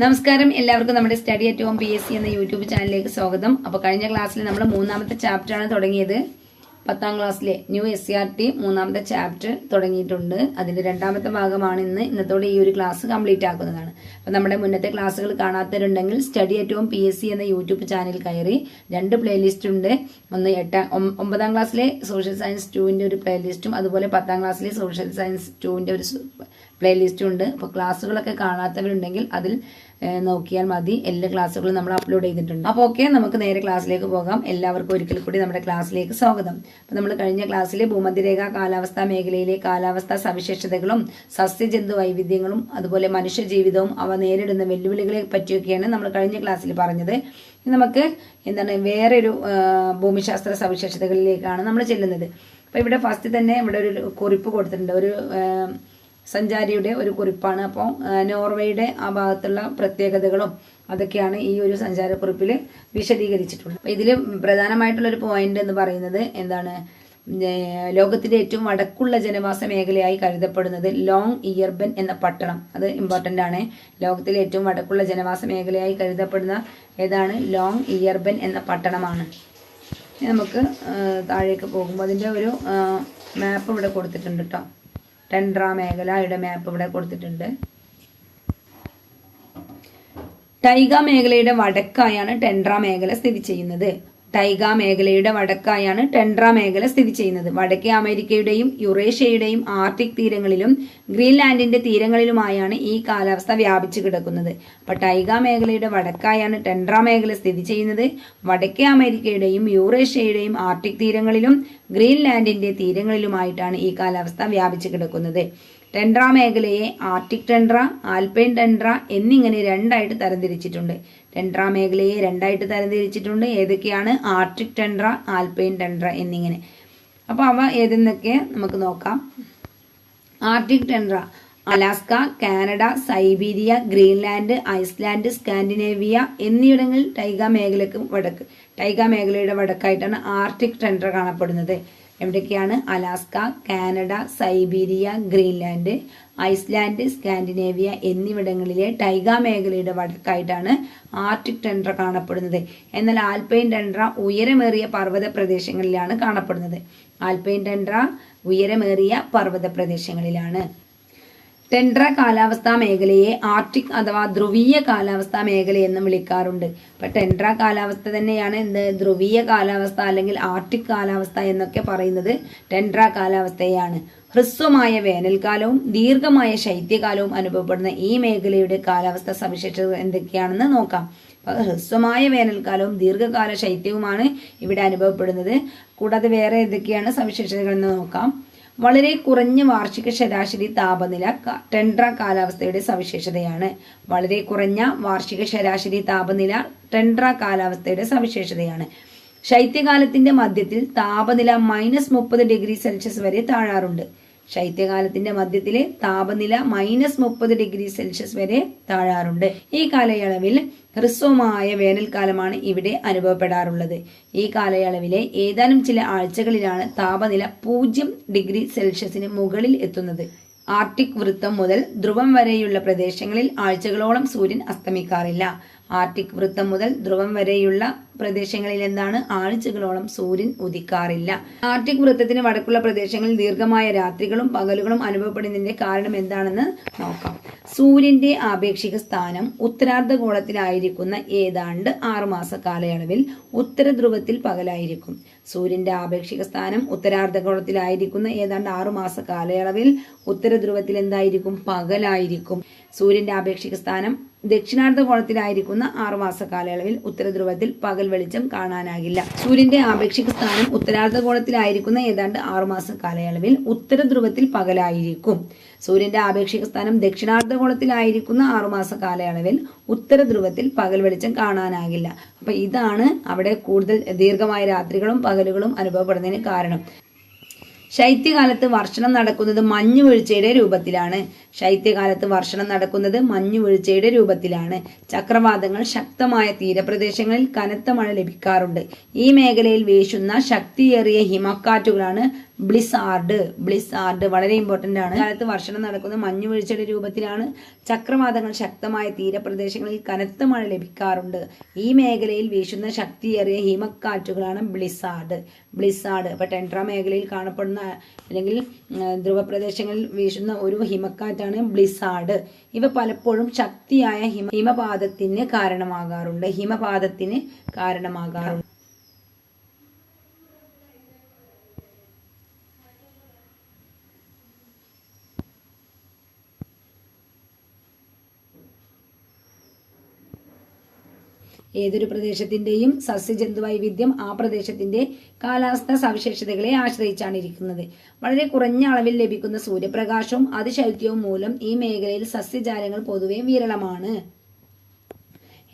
നമസ്കാരം. എല്ലാവർക്കും നമ്മുടെ study at home P S C എന്ന യൂട്യൂബ് ചാനലിലേക്ക് സ്വാഗതം. അപ്പോൾ കഴിഞ്ഞ ക്ലാസ്സിൽ നമ്മൾ മൂന്നാമത്തെ ചാപ്റ്ററാണ് തുടങ്ങിയത്. പത്താം ക്ലാസ്സിലെ new S C R T മൂന്നാമത്തെ ചാപ്റ്റർ തുടങ്ങിയിട്ടുണ്ട്. അതിന്റെ രണ്ടാമത്തെ ഭാഗമാണ് ഇന്ന്. ഇന്നത്തോടെ ഈ ഒരു ക്ലാസ് കംപ്ലീറ്റ് ആക്കുന്നതാണ്. അപ്പോൾ നമ്മുടെ മുന്നത്തെ ക്ലാസ്സുകൾ കാണാത്തവരുണ്ടെങ്കിൽ study at home P S C എന്ന യൂട്യൂബ് ചാനൽ കയറി രണ്ട് പ്ലേലിസ്റ്റ് ഉണ്ട്. ഒന്ന് എട്ടാം ഒമ്പതാം ക്ലാസ്സിലെ സോഷ്യൽ സയൻസ് ടുവിന്റെ ഒരു പ്ലേലിസ്റ്റും അതുപോലെ പത്താം ക്ലാസ്സിലെ സോഷ്യൽ സയൻസ് ടുവിന്റെ ഒരു പ്ലേലിസ്റ്റും ഉണ്ട് അപ്പോൾ ക്ലാസ്സുകളൊക്കെ കാണാത്തവരുണ്ടെങ്കിൽ അതിൽ നോക്കിയാൽ മതി. എല്ലാ ക്ലാസ്സുകളും നമ്മൾ അപ്ലോഡ് ചെയ്തിട്ടുണ്ട്. അപ്പോൾ ഓക്കെ നമുക്ക് നേരെ ക്ലാസ്സിലേക്ക് പോകാം. എല്ലാവർക്കും ഒരിക്കൽ കൂടി നമ്മുടെ ക്ലാസ്സിലേക്ക് സ്വാഗതം. അപ്പോൾ നമ്മൾ കഴിഞ്ഞ ക്ലാസ്സിൽ ഭൂമധ്യരേഖ കാലാവസ്ഥാ മേഖലയിലെ കാലാവസ്ഥാ സവിശേഷതകളും സസ്യജന്തു വൈവിധ്യങ്ങളും അതുപോലെ മനുഷ്യ ജീവിതവും അവ നേരിടുന്ന വെല്ലുവിളികളെ പറ്റിയൊക്കെയാണ് നമ്മൾ കഴിഞ്ഞ ക്ലാസ്സിൽ പറഞ്ഞത്. നമുക്ക് എന്താണ് വേറൊരു ഭൂമിശാസ്ത്ര സവിശേഷതകളിലേക്കാണ് നമ്മൾ ചെല്ലുന്നത്. അപ്പോൾ ഇവിടെ ഫസ്റ്റ് തന്നെ ഇവിടെ ഒരു കുറിപ്പ് കൊടുത്തിട്ടുണ്ട്. ഒരു സഞ്ചാരിയുടെ ഒരു കുറിപ്പാണ്. അപ്പോൾ നോർവേയുടെ ആ ഭാഗത്തുള്ള പ്രത്യേകതകളും അതൊക്കെയാണ് ഈ ഒരു സഞ്ചാരക്കുറിപ്പിൽ വിശദീകരിച്ചിട്ടുള്ളത്. അപ്പോൾ ഇതിൽ പ്രധാനമായിട്ടുള്ളൊരു പോയിന്റ് എന്ന് പറയുന്നത് എന്താണ്? ലോകത്തിന്റെ ഏറ്റവും വടക്കുള്ള ജനവാസ മേഖലയായി കരുതപ്പെടുന്നത് ലോങ് ഇയർബൻ എന്ന പട്ടണം. അത് ഇമ്പോർട്ടന്റ് ആണ്. ലോകത്തിലെ ഏറ്റവും വടക്കുള്ള ജനവാസ മേഖലയായി കരുതപ്പെടുന്ന ഏതാണ്? ലോങ് ഇയർബൻ എന്ന പട്ടണമാണ്. നമുക്ക് താഴേക്ക് പോകുമ്പോൾ അതിന്റെ ഒരു മാപ്പ് ഇവിടെ കൊടുത്തിട്ടുണ്ട് കേട്ടോ ടെൻഡ്ര മേഖലയുടെ മാപ്പ് ഇവിടെ കൊടുത്തിട്ടുണ്ട്. ടൈഗ മേഖലയുടെ വടക്കായാണ് ടെൻഡ്ര മേഖല സ്ഥിതി ചെയ്യുന്നത്. ടൈഗ മേഖലയുടെ വടക്കായാണ് ടെൻഡ്ര മേഖല സ്ഥിതി ചെയ്യുന്നത്. വടക്കേ അമേരിക്കയുടെയും യുറേഷ്യയുടെയും ആർട്ടിക് തീരങ്ങളിലും ഗ്രീൻലാൻഡിന്റെ തീരങ്ങളിലുമായാണ് ഈ കാലാവസ്ഥ വ്യാപിച്ചു കിടക്കുന്നത്. അപ്പൊ ടൈഗ മേഖലയുടെ വടക്കായാണ് ടെൻഡ്ര മേഖല സ്ഥിതി ചെയ്യുന്നത്. വടക്കേ അമേരിക്കയുടെയും യൂറേഷ്യയുടെയും ആർട്ടിക് തീരങ്ങളിലും ഗ്രീൻലാൻഡിന്റെ തീരങ്ങളിലുമായിട്ടാണ് ഈ കാലാവസ്ഥ വ്യാപിച്ചു കിടക്കുന്നത്. ടെൻഡ്ര മേഖലയെ ആർട്ടിക് ടെൻഡ്ര ആൽപൈൻ ടെൻഡ്ര എന്നിങ്ങനെ രണ്ടായിട്ട് തരംതിരിച്ചിട്ടുണ്ട്. ടെൻഡ്ര മേഖലയെ രണ്ടായിട്ട് തരംതിരിച്ചിട്ടുണ്ട്. ഏതൊക്കെയാണ്? ആർട്ടിക് ടെൻഡ്ര ആൽപൈൻ ടെൻഡ്ര എന്നിങ്ങനെ. അപ്പോൾ അവ ഏതെന്നൊക്കെ നമുക്ക് നോക്കാം. Arctic tundra Alaska Canada Siberia Greenland Iceland Scandinavia എന്നിവിടങ്ങളിൽ ടൈഗ മേഖലക്ക് വടക്ക് ടൈഗ മേഖലയുടെ വടക്കായിട്ടാണ് ആർട്ടിക് ടെൻഡ്ര കാണപ്പെടുന്നത്. എവിടേക്കാണ് Alaska Canada Siberia Greenland Iceland Scandinavia എന്നിവിടങ്ങളിലെ ടൈഗ മേഖലയുടെ വടക്കായിട്ടാണ് ആർട്ടിക് ടെൻഡ്ര കാണപ്പെടുന്നത്. എന്നാൽ ആൽപൈൻ ടെൻഡ്ര ഉയരമേറിയ പർവത പ്രദേശങ്ങളിലാണ് കാണപ്പെടുന്നത്. ആൽപൈൻ ടെൻഡ്ര ഉയരമേറിയ പർവത പ്രദേശങ്ങളിലാണ് ടെൻഡ്ര കാലാവസ്ഥാ മേഖലയെ ആർട്ടിക് അഥവാ ധ്രുവീയ കാലാവസ്ഥാ മേഖല എന്നും വിളിക്കാറുണ്ട്. ഇപ്പൊ ടെൻഡ്ര കാലാവസ്ഥ തന്നെയാണ് എന്ത്? ധ്രുവീയ കാലാവസ്ഥ അല്ലെങ്കിൽ ആർട്ടിക് കാലാവസ്ഥ എന്നൊക്കെ പറയുന്നത് ടെൻഡ്ര കാലാവസ്ഥയാണ് ഹ്രസ്വമായ വേനൽക്കാലവും ദീർഘമായ ശൈത്യകാലവും അനുഭവപ്പെടുന്ന ഈ മേഖലയുടെ കാലാവസ്ഥ സവിശേഷതകൾ എന്തൊക്കെയാണെന്ന് നോക്കാം. ഹ്രസ്വമായ വേനൽക്കാലവും ദീർഘകാല ശൈത്യവുമാണ് ഇവിടെ അനുഭവപ്പെടുന്നത്. കൂടാതെ വേറെ എന്തൊക്കെയാണ് സവിശേഷതകൾ എന്ന് നോക്കാം. വളരെ കുറഞ്ഞ വാർഷിക ശരാശരി താപനില ടെൻഡ്ര കാലാവസ്ഥയുടെ സവിശേഷതയാണ്. വളരെ കുറഞ്ഞ വാർഷിക ശരാശരി താപനില ടെൻഡ്ര കാലാവസ്ഥയുടെ സവിശേഷതയാണ്. ശൈത്യകാലത്തിന്റെ മധ്യത്തിൽ താപനില മൈനസ് മുപ്പത് ഡിഗ്രി സെൽഷ്യസ് വരെ താഴാറുണ്ട്. ശൈത്യകാലത്തിന്റെ മധ്യത്തിലെ താപനില മൈനസ് മുപ്പത് ഡിഗ്രി സെൽഷ്യസ് വരെ താഴാറുണ്ട്. ഈ കാലയളവിൽ ഹ്രസ്വമായ വേനൽക്കാലമാണ് ഇവിടെ അനുഭവപ്പെടാറുള്ളത്. ഈ കാലയളവിലെ ഏതാനും ചില ആഴ്ചകളിലാണ് താപനില പൂജ്യം ഡിഗ്രി സെൽഷ്യസിന് മുകളിൽ എത്തുന്നത്. ആർട്ടിക് വൃത്തം മുതൽ ധ്രുവം വരെയുള്ള പ്രദേശങ്ങളിൽ ആഴ്ചകളോളം സൂര്യൻ അസ്തമിക്കാറില്ല. ആർട്ടിക് വൃത്തം മുതൽ ധ്രുവം വരെയുള്ള പ്രദേശങ്ങളിൽ എന്താണ്? ആഴ്ചകളോളം സൂര്യൻ ഉദിക്കാറില്ല. ആർട്ടിക് വൃത്തത്തിന് വടക്കുള്ള പ്രദേശങ്ങളിൽ ദീർഘമായ രാത്രികളും പകലുകളും അനുഭവപ്പെടുന്നതിന്റെ കാരണം എന്താണെന്ന് നോക്കാം. സൂര്യന്റെ ആപേക്ഷിക സ്ഥാനം ഉത്തരാർദ്ധഗോളത്തിലായിരിക്കുന്ന ഏതാണ്ട് ആറുമാസ കാലയളവിൽ ഉത്തര ധ്രുവത്തിൽ പകലായിരിക്കും. സൂര്യന്റെ ആപേക്ഷിക സ്ഥാനം ഉത്തരാർദ്ധഗോളത്തിലായിരിക്കുന്ന ഏതാണ്ട് ആറുമാസ കാലയളവിൽ ഉത്തര ധ്രുവത്തിൽ എന്തായിരിക്കും? പകലായിരിക്കും. സൂര്യന്റെ ആപേക്ഷിക സ്ഥാനം ദക്ഷിണാർദ്ധഗോളത്തിലായിരിക്കുന്ന ആറുമാസ കാലയളവിൽ ഉത്തരധ്രുവത്തിൽ പകൽ വെളിച്ചം കാണാനാകില്ല. സൂര്യന്റെ ആപേക്ഷിക സ്ഥാനം ഉത്തരാർദ്ധഗോളത്തിലായിരിക്കുന്ന ഏതാണ്ട് ആറുമാസ കാലയളവിൽ ഉത്തരധ്രുവത്തിൽ പകലായിരിക്കും. സൂര്യന്റെ ആപേക്ഷിക സ്ഥാനം ദക്ഷിണാർദ്ധഗോളത്തിലായിരിക്കുന്ന ആറുമാസ കാലയളവിൽ ഉത്തരധ്രുവത്തിൽ പകൽ വെളിച്ചം കാണാനാകില്ല. അപ്പൊ ഇതാണ് അവിടെ കൂടുതൽ ദീർഘമായ രാത്രികളും പകലുകളും അനുഭവപ്പെടുന്നതിന് കാരണം. ശൈത്യകാലത്ത് വർഷണം നടക്കുന്നത് മഞ്ഞു വീഴ്ചയുടെ രൂപത്തിലാണ്. ശൈത്യകാലത്ത് വർഷണം നടക്കുന്നത് മഞ്ഞു വീഴ്ചയുടെ രൂപത്തിലാണ്. ചക്രവാതങ്ങൾ ശക്തമായ തീരപ്രദേശങ്ങളിൽ കനത്ത മഴ ലഭിക്കാറുണ്ട്. ഈ മേഖലയിൽ വീശുന്ന ശക്തിയേറിയ ഹിമക്കാറ്റുകളാണ് ബ്ലിസാർഡ് ബ്ലിസാർഡ് വളരെ ഇമ്പോർട്ടന്റ് ആണ്. കാലത്ത് വർഷണം നടക്കുന്ന മഞ്ഞുവീഴ്ചയുടെ രൂപത്തിലാണ് ചക്രവാതങ്ങൾ ശക്തമായ തീരപ്രദേശങ്ങളിൽ കനത്ത മഴ ലഭിക്കാറുണ്ട്. ഈ മേഖലയിൽ വീശുന്ന ശക്തിയേറിയ ഹിമക്കാറ്റുകളാണ് ബ്ലിസാർഡ് ബ്ലിസാർഡ് അപ്പോൾ ടെൻട്ര മേഖലയിൽ കാണപ്പെടുന്ന അല്ലെങ്കിൽ ധ്രുവപ്രദേശങ്ങളിൽ വീശുന്ന ഒരു ഹിമക്കാറ്റാണ് ബ്ലിസാർഡ് ഇവ പലപ്പോഴും ശക്തിയായ ഹിമ ഹിമപാതത്തിന് കാരണമാകാറുണ്ട്. ഹിമപാതത്തിന് കാരണമാകാറുണ്ട്. ഏതൊരു പ്രദേശത്തിന്റെയും സസ്യജന്തു വൈവിധ്യം ആ പ്രദേശത്തിന്റെ കാലാവസ്ഥ സവിശേഷതകളെ ആശ്രയിച്ചാണ് ഇരിക്കുന്നത്. വളരെ കുറഞ്ഞ അളവിൽ ലഭിക്കുന്ന സൂര്യപ്രകാശവും അതിശൈത്യവും മൂലം ഈ മേഖലയിൽ സസ്യജാലങ്ങൾ പൊതുവെ വിരളമാണ്.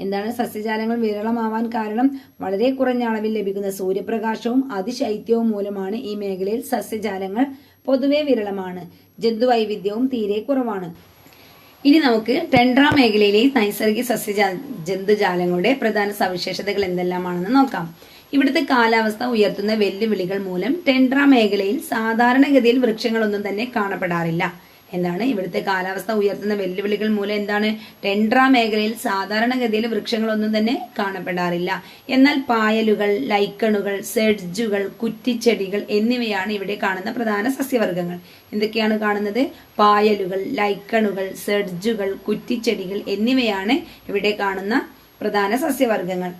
എന്താണ് സസ്യജാലങ്ങൾ വിരളമാവാൻ കാരണം? വളരെ കുറഞ്ഞ അളവിൽ ലഭിക്കുന്ന സൂര്യപ്രകാശവും അതിശൈത്യവും മൂലമാണ് ഈ മേഖലയിൽ സസ്യജാലങ്ങൾ പൊതുവെ വിരളമാണ്. ജന്തുവൈവിധ്യവും തീരെ കുറവാണ്. ഇനി നമുക്ക് ടെൻഡ്ര മേഖലയിലെ നൈസർഗിക സസ്യ ജന്തുജാലങ്ങളുടെ പ്രധാന സവിശേഷതകൾ എന്തെല്ലാമാണെന്ന് നോക്കാം. ഇവിടുത്തെ കാലാവസ്ഥ ഉയർത്തുന്ന വെല്ലുവിളികൾ മൂലം ടെൻഡ്ര മേഖലയിൽ സാധാരണഗതിയിൽ വൃക്ഷങ്ങളൊന്നും തന്നെ കാണപ്പെടാറില്ല. എന്താണ് ഇവിടുത്തെ കാലാവസ്ഥ ഉയർത്തുന്ന വെല്ലുവിളികൾ മൂലം എന്താണ്? ടെൻഡ്ര മേഖലയിൽ സാധാരണഗതിയിൽ വൃക്ഷങ്ങളൊന്നും തന്നെ കാണപ്പെടാറില്ല. എന്നാൽ പായലുകൾ ലൈക്കണുകൾ സെഡ്ജുകൾ കുറ്റിച്ചെടികൾ എന്നിവയാണ് ഇവിടെ കാണുന്ന പ്രധാന സസ്യവർഗങ്ങൾ. എന്തൊക്കെയാണ് കാണുന്നത്? പായലുകൾ ലൈക്കണുകൾ സെഡ്ജുകൾ കുറ്റിച്ചെടികൾ എന്നിവയാണ് ഇവിടെ കാണുന്ന പ്രധാന സസ്യവർഗങ്ങൾ.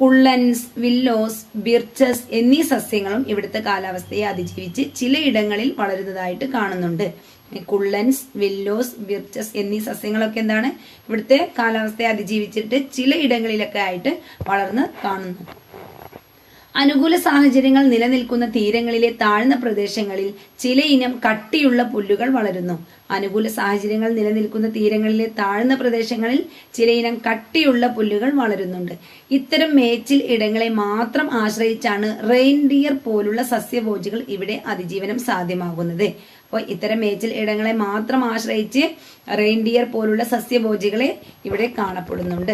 കുള്ളൻസ് വില്ലോസ് ബിർച്ചസ് എന്നീ സസ്യങ്ങളും ഇവിടുത്തെ കാലാവസ്ഥയെ അതിജീവിച്ച് ചിലയിടങ്ങളിൽ വളരുന്നതായിട്ട് കാണുന്നുണ്ട്. കുള്ളൻസ് വെല്ലോസ് വിർച്ചസ് എന്നീ സസ്യങ്ങളൊക്കെ എന്താണ്? ഇവിടുത്തെ കാലാവസ്ഥയെ അതിജീവിച്ചിട്ട് ചില ഇടങ്ങളിലൊക്കെ ആയിട്ട് വളർന്ന് കാണുന്നു. അനുകൂല സാഹചര്യങ്ങൾ നിലനിൽക്കുന്ന തീരങ്ങളിലെ താഴ്ന്ന പ്രദേശങ്ങളിൽ ചില ഇനം കട്ടിയുള്ള പുല്ലുകൾ വളരുന്നു. അനുകൂല സാഹചര്യങ്ങൾ നിലനിൽക്കുന്ന തീരങ്ങളിലെ താഴ്ന്ന പ്രദേശങ്ങളിൽ ചില ഇനം കട്ടിയുള്ള പുല്ലുകൾ വളരുന്നുണ്ട്. ഇത്തരം മേച്ചിൽ ഇടങ്ങളെ മാത്രം ആശ്രയിച്ചാണ് റെയിൻഡിയർ പോലുള്ള സസ്യഭോജികൾ ഇവിടെ അതിജീവനം സാധ്യമാകുന്നത്. അപ്പോൾ ഇത്തരം മേച്ചിൽ ഇടങ്ങളെ മാത്രം ആശ്രയിച്ച് റെയിൻഡിയർ പോലുള്ള സസ്യഭോജികളെ ഇവിടെ കാണപ്പെടുന്നുണ്ട്.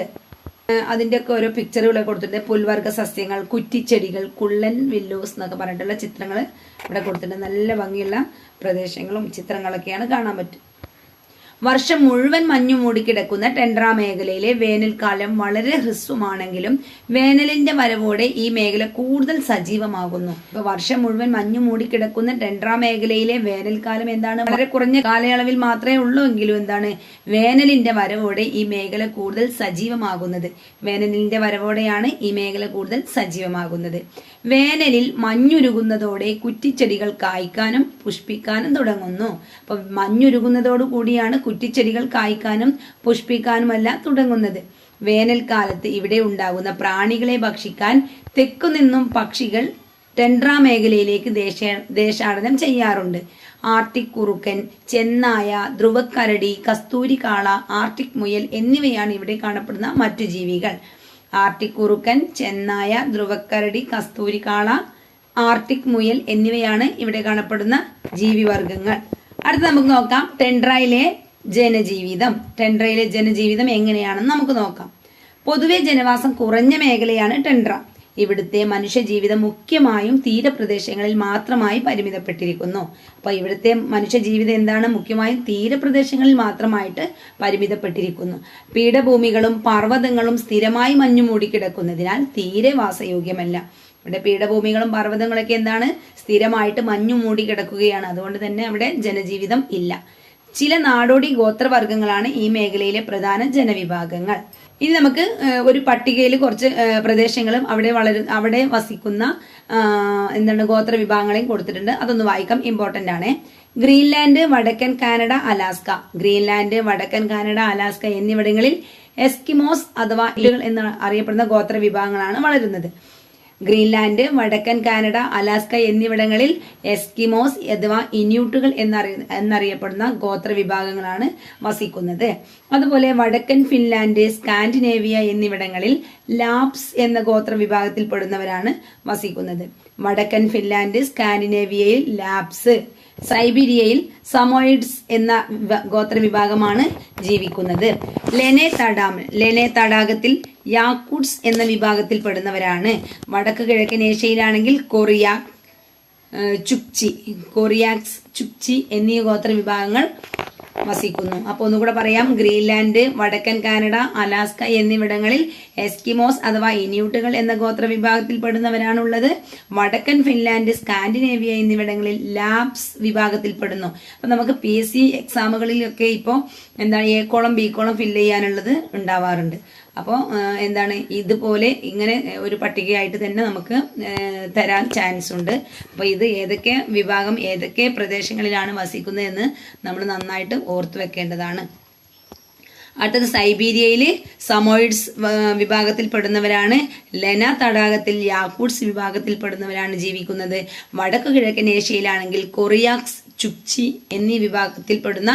അതിന്റെയൊക്കെ ഓരോ പിക്ചറുകൾ കൊടുത്തിട്ടുണ്ട്. പുൽവർഗ സസ്യങ്ങൾ കുറ്റിച്ചെടികൾ കുള്ളൻ വില്ലോസ് എന്നൊക്കെ പറഞ്ഞിട്ടുള്ള ചിത്രങ്ങൾ ഇവിടെ കൊടുത്തിട്ടുണ്ട്. നല്ല ഭംഗിയുള്ള പ്രദേശങ്ങളും ചിത്രങ്ങളൊക്കെയാണ് കാണാൻ പറ്റും. വർഷം മുഴുവൻ മഞ്ഞു മൂടിക്കിടക്കുന്ന ടെൻഡ്ര മേഖലയിലെ വേനൽക്കാലം വളരെ ഹ്രസ്വമാണെങ്കിലും വേനലിന്റെ വരവോടെ ഈ മേഖല കൂടുതൽ സജീവമാകുന്നു. ഇപ്പൊ വർഷം മുഴുവൻ മഞ്ഞു മൂടിക്കിടക്കുന്ന ടെൻഡ്ര മേഖലയിലെ വേനൽക്കാലം എന്താണ്? വളരെ കുറഞ്ഞ കാലയളവിൽ മാത്രമേ ഉള്ളൂ എങ്കിലും എന്താണ്? വേനലിന്റെ വരവോടെ ഈ മേഖല കൂടുതൽ സജീവമാകുന്നത്. വേനലിന്റെ വരവോടെയാണ് ഈ മേഖല കൂടുതൽ സജീവമാകുന്നത്. വേനലിൽ മഞ്ഞുരുകുന്നതോടെ കുറ്റിച്ചെടികൾ കായ്ക്കാനും പുഷ്പിക്കാനും തുടങ്ങുന്നു. അപ്പൊ മഞ്ഞുരുകുന്നതോടു കൂടിയാണ് കുറ്റിച്ചെടികൾ കായ്ക്കാനും പുഷ്പിക്കാനുമെല്ലാം തുടങ്ങുന്നത്. വേനൽക്കാലത്ത് ഇവിടെ ഉണ്ടാകുന്ന പ്രാണികളെ ഭക്ഷിക്കാൻ തെക്കു നിന്നും പക്ഷികൾ ടെൻഡ്ര മേഖലയിലേക്ക് ദേശ ദേശാടനം ചെയ്യാറുണ്ട്. ആർട്ടിക് കുറുക്കൻ ചെന്നായ ധ്രുവക്കരടി കസ്തൂരിക്കാള ആർട്ടിക് മുയൽ എന്നിവയാണ് ഇവിടെ കാണപ്പെടുന്ന മറ്റു ജീവികൾ. ആർട്ടിക് കുറുക്കൻ ചെന്നായ ധ്രുവക്കരടി കസ്തൂരിക്കാള ആർട്ടിക് മുയൽ എന്നിവയാണ് ഇവിടെ കാണപ്പെടുന്ന ജീവിവർഗങ്ങൾ. അടുത്ത നമുക്ക് നോക്കാം. ടെൻഡ്രയിലെ ജനജീവിതം. ടെൻഡ്രയിലെ ജനജീവിതം എങ്ങനെയാണെന്ന് നമുക്ക് നോക്കാം. പൊതുവെ ജനവാസം കുറഞ്ഞ മേഖലയാണ് ടെൻഡ്ര. ഇവിടുത്തെ മനുഷ്യജീവിതം മുഖ്യമായും തീരപ്രദേശങ്ങളിൽ മാത്രമായി പരിമിതപ്പെട്ടിരിക്കുന്നു. അപ്പോൾ ഇവിടുത്തെ മനുഷ്യജീവിതം എന്താണ്? മുഖ്യമായും തീരപ്രദേശങ്ങളിൽ മാത്രമായിട്ട് പരിമിതപ്പെട്ടിരിക്കുന്നു. പീഠഭൂമികളും പർവതങ്ങളും സ്ഥിരമായി മഞ്ഞു മൂടിക്കിടക്കുന്നതിനാൽ തീരെ വാസയോഗ്യമല്ല. ഇവിടെ പീഠഭൂമികളും പർവതങ്ങളൊക്കെ എന്താണ്? സ്ഥിരമായിട്ട് മഞ്ഞു മൂടി കിടക്കുകയാണ് അതുകൊണ്ട് തന്നെ അവിടെ ജനജീവിതം ഇല്ല. ചില നാടോടി ഗോത്രവർഗങ്ങളാണ് ഈ മേഖലയിലെ പ്രധാന ജനവിഭാഗങ്ങൾ. ഇനി നമുക്ക് ഒരു പട്ടികയിൽ കുറച്ച് പ്രദേശങ്ങളും അവിടെ വളരു അവിടെ വസിക്കുന്ന എന്താണ് ഗോത്ര വിഭാഗങ്ങളെയും കൊടുത്തിട്ടുണ്ട്. അതൊന്ന് വായിക്കാം. ഇമ്പോർട്ടന്റ് ആണ്. ഗ്രീൻലാൻഡ് വടക്കൻ കാനഡ അലാസ്ക. ഗ്രീൻലാൻഡ് വടക്കൻ കാനഡ അലാസ്ക എന്നിവിടങ്ങളിൽ എസ്കിമോസ് അഥവാ എന്ന് അറിയപ്പെടുന്ന ഗോത്ര വിഭാഗങ്ങളാണ് വളരുന്നത്. ഗ്രീൻലാൻഡ് വടക്കൻ കാനഡ അലാസ്ക എന്നിവിടങ്ങളിൽ എസ്കിമോസ് അഥവാ ഇന്യൂട്ടുകൾ എന്നറിയ എന്നറിയപ്പെടുന്ന ഗോത്ര വിഭാഗങ്ങളാണ് വസിക്കുന്നത്. അതുപോലെ വടക്കൻ ഫിൻലാൻഡ് സ്കാൻഡിനേവിയ എന്നിവിടങ്ങളിൽ ലാപ്സ് എന്ന ഗോത്ര വിഭാഗത്തിൽപ്പെടുന്നവരാണ് വസിക്കുന്നത്. വടക്കൻ ഫിൻലാൻഡ് സ്കാൻഡിനേവിയയിൽ ലാപ്സ് സൈബീരിയയിൽ സമോയിഡ്സ് എന്ന ഗോത്ര വിഭാഗമാണ് ജീവിക്കുന്നത്. ലെനെ തടാമ് ലെനെ തടാകത്തിൽ യാക്കൂട്സ് എന്ന വിഭാഗത്തിൽപ്പെടുന്നവരാണ്. വടക്ക് കിഴക്കൻ ഏഷ്യയിലാണെങ്കിൽ കൊറിയ ചുക്ചി കൊറിയാക്സ് ചുക്ചി എന്നീ ഗോത്ര വിഭാഗങ്ങൾ വസിക്കുന്നു. അപ്പോൾ ഒന്നുകൂടെ പറയാം. ഗ്രീൻലാൻഡ് വടക്കൻ കാനഡ അലാസ്ക എന്നിവിടങ്ങളിൽ എസ്കിമോസ് അഥവാ ഇനിയൂട്ടുകൾ എന്ന ഗോത്ര വിഭാഗത്തിൽപ്പെടുന്നവരാണുള്ളത് വടക്കൻ ഫിൻലാൻഡ് സ്കാൻഡിനേവിയ എന്നിവിടങ്ങളിൽ ലാബ്സ് വിഭാഗത്തിൽപ്പെടുന്നു. അപ്പോൾ നമുക്ക് പി എസ് സി എക്സാമുകളിലൊക്കെ ഇപ്പോൾ എന്താണ് A column B column fill ചെയ്യാനുള്ളത് ഉണ്ടാവാറുണ്ട്. അപ്പോൾ എന്താണ് ഇതുപോലെ ഇങ്ങനെ ഒരു പട്ടികയായിട്ട് തന്നെ നമുക്ക് തരാൻ ചാൻസ് ഉണ്ട്. അപ്പോൾ ഇത് ഏതൊക്കെ വിഭാഗം ഏതൊക്കെ പ്രദേശങ്ങളിലാണ് വസിക്കുന്നതെന്ന് നമ്മൾ നന്നായിട്ട് ഓർത്തു വെക്കേണ്ടതാണ്. അടുത്തത് സൈബീരിയയിൽ സമോയിഡ്സ് വിഭാഗത്തിൽപ്പെടുന്നവരാണ്. ലെന തടാകത്തിൽ യാക്കൂട്സ് വിഭാഗത്തിൽപ്പെടുന്നവരാണ് ജീവിക്കുന്നത്. വടക്കു കിഴക്കൻ ഏഷ്യയിലാണെങ്കിൽ കൊറിയാക്സ് ചുക്ചി എന്നീ വിഭാഗത്തിൽപ്പെടുന്ന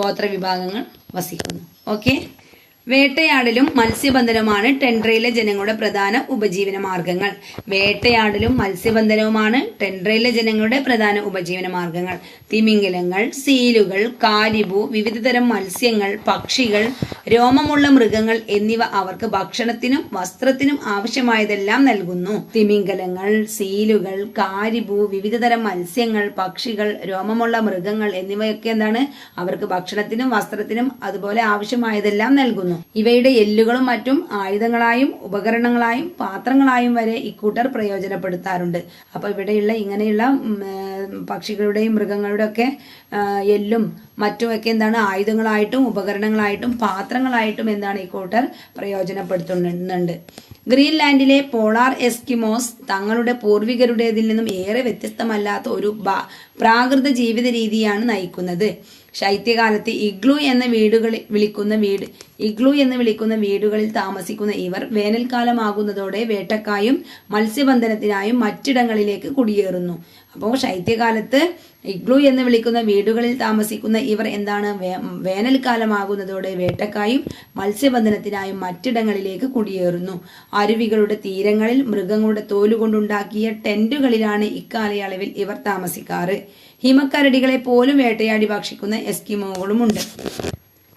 ഗോത്ര വിഭാഗങ്ങൾ വസിക്കുന്നു. ഓക്കെ? വേട്ടയാടലും മത്സ്യബന്ധനവുമാണ് ടെൻഡ്രയിലെ ജനങ്ങളുടെ പ്രധാന ഉപജീവന മാർഗങ്ങൾ. വേട്ടയാടലും മത്സ്യബന്ധനവുമാണ് ടെൻഡ്രയിലെ ജനങ്ങളുടെ പ്രധാന ഉപജീവന മാർഗങ്ങൾ. തിമിംഗലങ്ങൾ സീലുകൾ കാലിബു വിവിധതരം മത്സ്യങ്ങൾ പക്ഷികൾ രോമമുള്ള മൃഗങ്ങൾ എന്നിവ അവർക്ക് ഭക്ഷണത്തിനും വസ്ത്രത്തിനും ആവശ്യമായതെല്ലാം നൽകുന്നു. തിമിംഗലങ്ങൾ സീലുകൾ കാരിബു വിവിധതരം മത്സ്യങ്ങൾ പക്ഷികൾ രോമമുള്ള മൃഗങ്ങൾ എന്നിവയൊക്കെ എന്താണ്? അവർക്ക് ഭക്ഷണത്തിനും വസ്ത്രത്തിനും അതുപോലെ ആവശ്യമായതെല്ലാം നൽകുന്നു. ഇവയുടെ എല്ലുകളും മറ്റും ആയുധങ്ങളായും ഉപകരണങ്ങളായും പാത്രങ്ങളായും വരെ ഇക്കൂട്ടർ പ്രയോജനപ്പെടുത്താറുണ്ട്. അപ്പോൾ ഇവിടെയുള്ള ഇങ്ങനെയുള്ള പക്ഷികളുടെയും മൃഗങ്ങളുടെ ഒക്കെ എല്ലും മറ്റുമൊക്കെ എന്താണ് ആയുധങ്ങളായിട്ടും ഉപകരണങ്ങളായിട്ടും പാത്രങ്ങളായിട്ടും എന്താണ് ഇക്കൂട്ടർ പ്രയോജനപ്പെടുത്തുന്നുണ്ട്. ഗ്രീൻലാൻഡിലെ പോളാർ എസ്കിമോസ് തങ്ങളുടെ പൂർവികരുടേതിൽ നിന്നും ഏറെ വ്യത്യസ്തമല്ലാത്ത ഒരു പ്രാകൃത ജീവിത രീതിയാണ് നയിക്കുന്നത്. ശൈത്യകാലത്ത് ഇഗ്ലു എന്ന വീടുകളിൽ വിളിക്കുന്ന വീട് ഇഗ്ലു എന്ന് വിളിക്കുന്ന വീടുകളിൽ താമസിക്കുന്ന ഇവർ വേനൽക്കാലമാകുന്നതോടെ വേട്ടക്കായും മത്സ്യബന്ധനത്തിനായും മറ്റിടങ്ങളിലേക്ക് കുടിയേറുന്നു. അപ്പോൾ ശൈത്യകാലത്ത് ഇഗ്ലു എന്ന് വിളിക്കുന്ന വീടുകളിൽ താമസിക്കുന്ന ഇവർ എന്താണ് വേനൽക്കാലമാകുന്നതോടെ വേട്ടക്കായും മത്സ്യബന്ധനത്തിനായും മറ്റിടങ്ങളിലേക്ക് കുടിയേറുന്നു. അരുവികളുടെ തീരങ്ങളിൽ മൃഗങ്ങളുടെ തോലുകൊണ്ടുണ്ടാക്കിയ ടെന്റുകളിലാണ് ഇക്കാലയളവിൽ ഇവർ താമസിക്കാറ്. ഹിമക്കരടികളെ പോലും വേട്ടയാടി ഭക്ഷിക്കുന്ന എസ്കിമോകളുമുണ്ട്.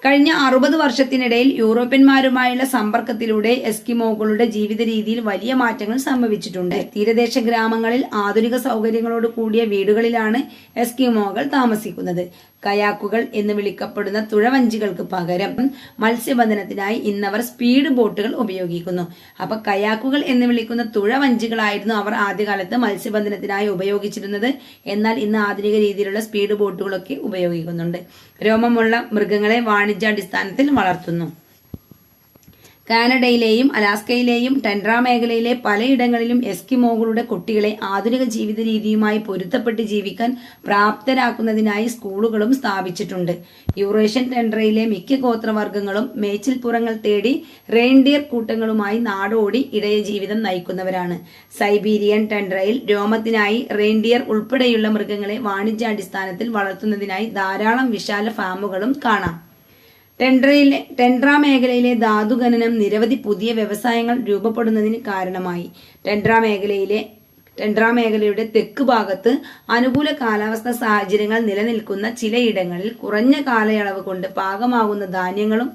കഴിഞ്ഞ അറുപത് വർഷത്തിനിടയിൽ യൂറോപ്യന്മാരുമായുള്ള സമ്പർക്കത്തിലൂടെ എസ്കിമോകളുടെ ജീവിത രീതിയിൽ വലിയ മാറ്റങ്ങൾ സംഭവിച്ചിട്ടുണ്ട്. തീരദേശ ഗ്രാമങ്ങളിൽ ആധുനിക സൗകര്യങ്ങളോട് കൂടിയ വീടുകളിലാണ് എസ്കിമോകൾ താമസിക്കുന്നത്. കയാക്കുകൾ എന്ന് വിളിക്കപ്പെടുന്ന തുഴവഞ്ചികൾക്ക് പകരം മത്സ്യബന്ധനത്തിനായി ഇന്നവർ സ്പീഡ് ബോട്ടുകൾ ഉപയോഗിക്കുന്നു. അപ്പൊ കയാക്കുകൾ എന്ന് വിളിക്കുന്ന തുഴവഞ്ചികളായിരുന്നു അവർ ആദ്യകാലത്ത് മത്സ്യബന്ധനത്തിനായി ഉപയോഗിച്ചിരുന്നത്. എന്നാൽ ഇന്ന് ആധുനിക രീതിയിലുള്ള സ്പീഡ് ബോട്ടുകളൊക്കെ ഉപയോഗിക്കുന്നുണ്ട്. രോമമുള്ള മൃഗങ്ങളെ വാണിജ്യാടിസ്ഥാനത്തിൽ വളർത്തുന്നു. കാനഡയിലെയും അലാസ്കയിലെയും ടെൻഡ്ര മേഖലയിലെ പലയിടങ്ങളിലും എസ്കിമോകളുടെ കുട്ടികളെ ആധുനിക ജീവിത രീതിയുമായി പൊരുത്തപ്പെട്ട് ജീവിക്കാൻ പ്രാപ്തരാക്കുന്നതിനായി സ്കൂളുകളും സ്ഥാപിച്ചിട്ടുണ്ട്. യൂറേഷ്യൻ ടെൻഡ്രയിലെ മിക്ക ഗോത്രവർഗങ്ങളും മേച്ചിൽപ്പുറങ്ങൾ തേടി റെയിൻഡിയർ കൂട്ടങ്ങളുമായി നാടോടി ഇടയ ജീവിതം നയിക്കുന്നവരാണ്. സൈബീരിയൻ ടെൻഡ്രയിൽ രോമത്തിനായി റെയിൻഡിയർ ഉൾപ്പെടെയുള്ള മൃഗങ്ങളെ വാണിജ്യാടിസ്ഥാനത്തിൽ വളർത്തുന്നതിനായി ധാരാളം വിശാല ഫാമുകളും കാണാം. ടെൻഡ്രയിലെ ടെൻഡ്ര മേഖലയിലെ ധാതുഖനനം നിരവധി പുതിയ വ്യവസായങ്ങൾ രൂപപ്പെടുന്നതിന് കാരണമായി. ടെൻഡ്ര മേഖലയിലെ ടെൻഡ്ര മേഖലയുടെ തെക്ക് ഭാഗത്ത് അനുകൂല കാലാവസ്ഥ സാഹചര്യങ്ങൾ നിലനിൽക്കുന്ന ചിലയിടങ്ങളിൽ കുറഞ്ഞ കാലയളവ് കൊണ്ട് പാകമാകുന്ന ധാന്യങ്ങളും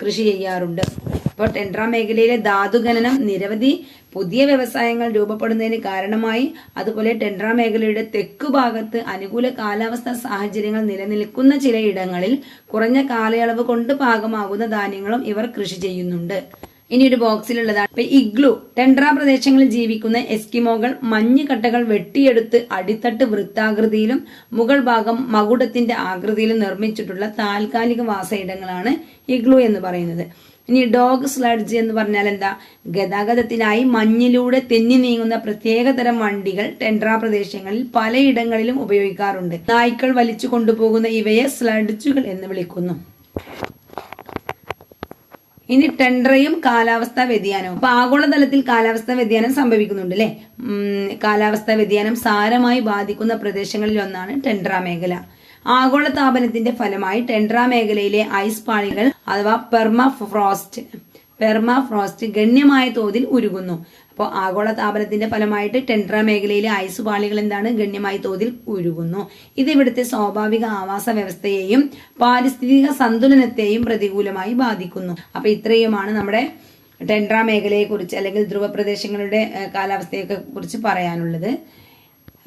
കൃഷി ചെയ്യാറുണ്ട്. ഇപ്പോൾ ടെൻഡ്ര മേഖലയിലെ ധാതുഖനനം നിരവധി പുതിയ വ്യവസായങ്ങൾ രൂപപ്പെടുന്നതിന് കാരണമായി അതുപോലെ ടെൻഡ്ര മേഖലയുടെ തെക്കു ഭാഗത്ത് അനുകൂല കാലാവസ്ഥാ സാഹചര്യങ്ങൾ നിലനിൽക്കുന്ന ചിലയിടങ്ങളിൽ കുറഞ്ഞ കാലയളവ് കൊണ്ട് പാകമാകുന്ന ധാന്യങ്ങളും ഇവർ കൃഷി ചെയ്യുന്നുണ്ട്. ഇനി ഒരു ബോക്സിലുള്ളതാണ്. ഇപ്പൊ ഇഗ്ലു ടെൻഡ്ര പ്രദേശങ്ങളിൽ ജീവിക്കുന്ന എസ്കിമോകൾ മഞ്ഞുകട്ടകൾ വെട്ടിയെടുത്ത് അടിത്തട്ട് വൃത്താകൃതിയിലും മുകൾ ഭാഗം മകുടത്തിന്റെ ആകൃതിയിലും നിർമ്മിച്ചിട്ടുള്ള താൽക്കാലിക വാസയിടങ്ങളാണ് ഇഗ്ലു എന്ന് പറയുന്നത്. ഇനി ഡോഗ് സ്ലഡ്ജ് എന്ന് പറഞ്ഞാൽ എന്താ? ഗതാഗതത്തിനായി മഞ്ഞിലൂടെ തെന്നി നീങ്ങുന്ന പ്രത്യേകതരം വണ്ടികൾ ടെൻഡ്ര പ്രദേശങ്ങളിൽ പലയിടങ്ങളിലും ഉപയോഗിക്കാറുണ്ട്. നായ്ക്കൾ വലിച്ചു കൊണ്ടുപോകുന്ന ഇവയെ സ്ലഡ്ജുകൾ എന്ന് വിളിക്കുന്നു. ഇനി ടെൻഡറയും കാലാവസ്ഥാ വ്യതിയാനവും. അപ്പൊ ആഗോളതലത്തിൽ കാലാവസ്ഥാ വ്യതിയാനം സംഭവിക്കുന്നുണ്ട് അല്ലെ കാലാവസ്ഥാ വ്യതിയാനം സാരമായി ബാധിക്കുന്ന പ്രദേശങ്ങളിൽ ഒന്നാണ് ടെൻഡ്ര മേഖല. ആഗോള താപനത്തിന്റെ ഫലമായി ടെൻഡ്ര മേഖലയിലെ ഐസ് പാളികൾ അഥവാ പെർമ ഫ്രോസ്റ്റ് പെർമ ഫ്രോസ്റ്റ് ഗണ്യമായ തോതിൽ ഉരുകുന്നു. അപ്പോൾ ആഗോളതാപനത്തിന്റെ ഫലമായിട്ട് ടെൻഡ്ര മേഖലയിലെ ഐസ് പാളികൾ എന്താണ്? ഗണ്യമായ തോതിൽ ഉരുകുന്നു. ഇത് ഇവിടുത്തെ സ്വാഭാവിക ആവാസ വ്യവസ്ഥയെയും പാരിസ്ഥിതിക സന്തുലനത്തെയും പ്രതികൂലമായി ബാധിക്കുന്നു. അപ്പൊ ഇത്രയുമാണ് നമ്മുടെ ടെൻഡ്ര മേഖലയെ കുറിച്ച് അല്ലെങ്കിൽ ധ്രുവ പ്രദേശങ്ങളുടെ കാലാവസ്ഥയൊക്കെ കുറിച്ച് പറയാനുള്ളത്.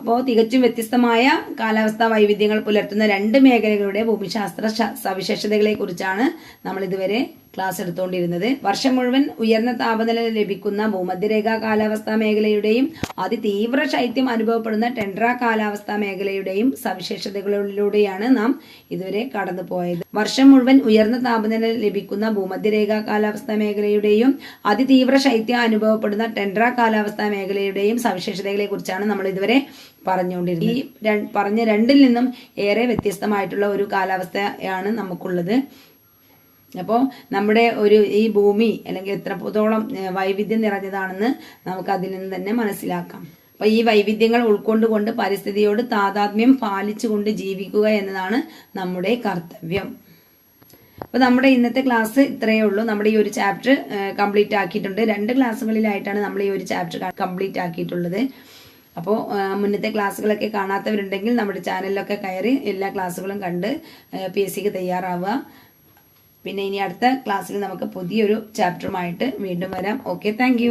അപ്പോൾ തികച്ചും വ്യത്യസ്തമായ കാലാവസ്ഥാ വൈവിധ്യങ്ങൾ പുലർത്തുന്ന രണ്ട് മേഖലകളുടെ ഭൂമിശാസ്ത്ര സവിശേഷതകളെക്കുറിച്ചാണ് സവിശേഷതകളെ കുറിച്ചാണ് നമ്മൾ ഇതുവരെ ക്ലാസ് എടുത്തുകൊണ്ടിരുന്നത് വർഷം മുഴുവൻ ഉയർന്ന താപനില ലഭിക്കുന്ന ഭൂമധ്യരേഖാ കാലാവസ്ഥാ മേഖലയുടെയും അതിതീവ്ര ശൈത്യം അനുഭവപ്പെടുന്ന ടെൻഡ്ര കാലാവസ്ഥാ മേഖലയുടെയും സവിശേഷതകളിലൂടെയാണ് നാം ഇതുവരെ കടന്നു പോയത്. വർഷം മുഴുവൻ ഉയർന്ന താപനില ലഭിക്കുന്ന ഭൂമധ്യരേഖാ കാലാവസ്ഥാ മേഖലയുടെയും അതിതീവ്ര ശൈത്യം അനുഭവപ്പെടുന്ന ടെൻഡ്ര കാലാവസ്ഥാ മേഖലയുടെയും സവിശേഷതകളെ കുറിച്ചാണ് നമ്മൾ ഇതുവരെ പറഞ്ഞുകൊണ്ടിരുന്നത്. ഈ പറഞ്ഞ രണ്ടിൽ നിന്നും ഏറെ വ്യത്യസ്തമായിട്ടുള്ള ഒരു കാലാവസ്ഥയാണ് നമുക്കുള്ളത്. അപ്പോൾ നമ്മുടെ ഒരു ഈ ഭൂമി അല്ലെങ്കിൽ എത്രത്തോളം വൈവിധ്യം നിറഞ്ഞതാണെന്ന് നമുക്ക് അതിൽ നിന്ന് തന്നെ മനസ്സിലാക്കാം. അപ്പോൾ ഈ വൈവിധ്യങ്ങൾ ഉൾക്കൊണ്ടുകൊണ്ട് പരിസ്ഥിതിയോട് താതാത്മ്യം പാലിച്ചുകൊണ്ട് ജീവിക്കുക എന്നതാണ് നമ്മുടെ കർത്തവ്യം. അപ്പോൾ നമ്മുടെ ഇന്നത്തെ ക്ലാസ് ഇത്രയേ ഉള്ളൂ. നമ്മുടെ ഈ ഒരു ചാപ്റ്റർ കംപ്ലീറ്റ് ആക്കിയിട്ടുണ്ട്. രണ്ട് ക്ലാസ്സുകളിലായിട്ടാണ് നമ്മൾ ഈ ഒരു ചാപ്റ്റർ കംപ്ലീറ്റ് ആക്കിയിട്ടുള്ളത്. അപ്പോൾ മുന്നത്തെ ക്ലാസ്സുകളൊക്കെ കാണാത്തവരുണ്ടെങ്കിൽ നമ്മുടെ ചാനലിലൊക്കെ കയറി എല്ലാ ക്ലാസ്സുകളും കണ്ട് പി എസ് സിക്ക് തയ്യാറാവുക. പിന്നെ ഇനി അടുത്ത ക്ലാസ്സിൽ നമുക്ക് പുതിയൊരു ചാപ്റ്ററുമായിട്ട് വീണ്ടും വരാം. Okay thank